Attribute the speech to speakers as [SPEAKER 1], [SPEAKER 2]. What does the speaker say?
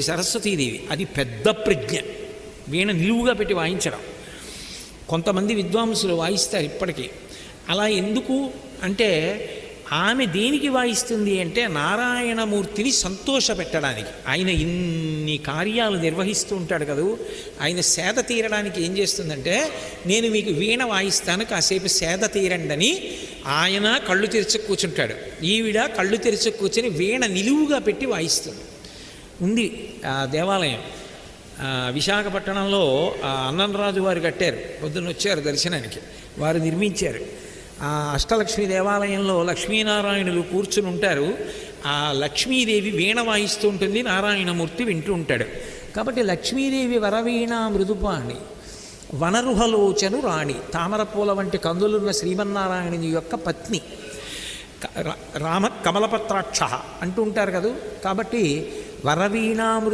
[SPEAKER 1] సరస్వతీదేవి. అది పెద్ద ప్రజ్ఞ. వీణ నిలువుగా పెట్టి వాయించడం. కొంతమంది విద్వాంసులు వాయిస్తారు ఇప్పటికీ. అలా ఎందుకు? అంటే ఆమె దేనికి వాయిస్తుంది అంటే నారాయణమూర్తిని సంతోషపెట్టడానికి ఆయన ఇన్ని కార్యాలు నిర్వహిస్తూ ఉంటాడు కదూ. ఆయన సేద తీరడానికి ఏం చేస్తుందంటే నేను మీకు వీణ వాయిస్తాను కాసేపు సేద తీరండని ఆయన కళ్ళు తెరిచి కూర్చుంటాడు. ఈవిడ కళ్ళు తెరిచి కూర్చొని వీణ నిలువుగా పెట్టి వాయిస్తుంది. ఉంది ఆ దేవాలయం. విశాఖపట్నంలో ఆ అన్నంరాజు వారు కట్టారు. పొద్దున్న వచ్చారు దర్శనానికి. వారు నిర్మించారు. ఆ అష్టలక్ష్మి దేవాలయంలో లక్ష్మీనారాయణులు కూర్చుని ఉంటారు. ఆ లక్ష్మీదేవి వీణ వాయిస్తూ ఉంటుంది నారాయణమూర్తి వింటూ ఉంటాడు. కాబట్టి లక్ష్మీదేవి వరవీణ మృదుపాణి వనరుహలోచను రాణి తామరపూల వంటి కందులున్న శ్రీమన్నారాయణుని యొక్క పత్ని రా- రామ కమలపత్రాక్ష అంటూ ఉంటారు కదూ. కాబట్టి వరవీణామృత